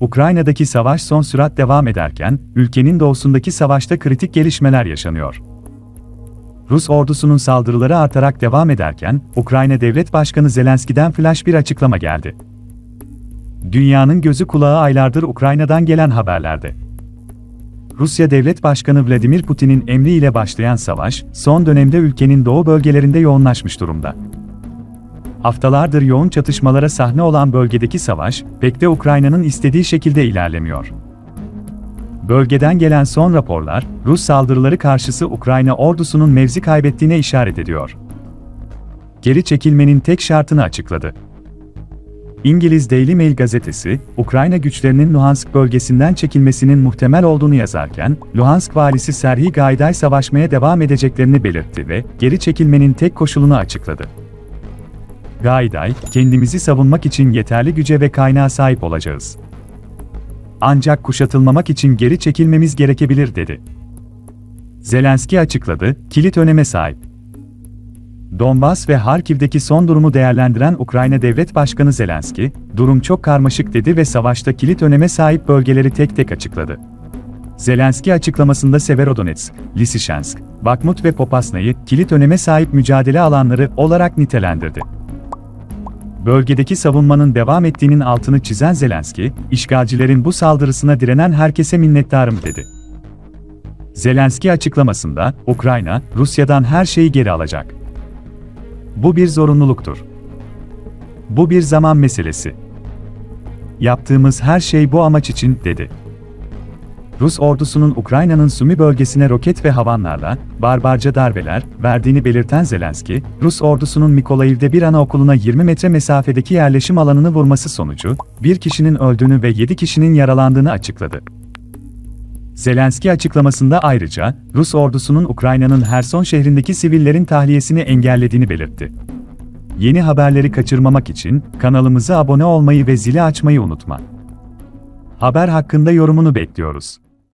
Ukrayna'daki savaş son sürat devam ederken, ülkenin doğusundaki savaşta kritik gelişmeler yaşanıyor. Rus ordusunun saldırıları artarak devam ederken, Ukrayna Devlet Başkanı Zelenski'den flash bir açıklama geldi. Dünyanın gözü kulağı aylardır Ukrayna'dan gelen haberlerde. Rusya Devlet Başkanı Vladimir Putin'in emriyle başlayan savaş, son dönemde ülkenin doğu bölgelerinde yoğunlaşmış durumda. Haftalardır yoğun çatışmalara sahne olan bölgedeki savaş, pek de Ukrayna'nın istediği şekilde ilerlemiyor. Bölgeden gelen son raporlar, Rus saldırıları karşısı Ukrayna ordusunun mevzi kaybettiğine işaret ediyor. Geri çekilmenin tek şartını açıkladı. İngiliz Daily Mail gazetesi, Ukrayna güçlerinin Luhansk bölgesinden çekilmesinin muhtemel olduğunu yazarken, Luhansk valisi Serhiy Gaiday savaşmaya devam edeceklerini belirtti ve geri çekilmenin tek koşulunu açıkladı. Gaiday, kendimizi savunmak için yeterli güce ve kaynağa sahip olacağız. Ancak kuşatılmamak için geri çekilmemiz gerekebilir dedi. Zelenski açıkladı, kilit öneme sahip. Donbas ve Harkiv'deki son durumu değerlendiren Ukrayna Devlet Başkanı Zelenski, durum çok karmaşık dedi ve savaşta kilit öneme sahip bölgeleri tek tek açıkladı. Zelenski açıklamasında Severodonetsk, Lysychansk, Bakhmut ve Popasna'yı kilit öneme sahip mücadele alanları olarak nitelendirdi. Bölgedeki savunmanın devam ettiğinin altını çizen Zelenski, işgalcilerin bu saldırısına direnen herkese minnettarım dedi. Zelenski açıklamasında, Ukrayna, Rusya'dan her şeyi geri alacak. Bu bir zorunluluktur. Bu bir zaman meselesi. Yaptığımız her şey bu amaç için, dedi. Rus ordusunun Ukrayna'nın Sumi bölgesine roket ve havanlarla, barbarca darbeler, verdiğini belirten Zelenski, Rus ordusunun Mikolayiv'de bir anaokuluna 20 metre mesafedeki yerleşim alanını vurması sonucu, bir kişinin öldüğünü ve 7 kişinin yaralandığını açıkladı. Zelenski açıklamasında ayrıca, Rus ordusunun Ukrayna'nın Herson şehrindeki sivillerin tahliyesini engellediğini belirtti. Yeni haberleri kaçırmamak için kanalımıza abone olmayı ve zili açmayı unutma. Haber hakkında yorumunu bekliyoruz.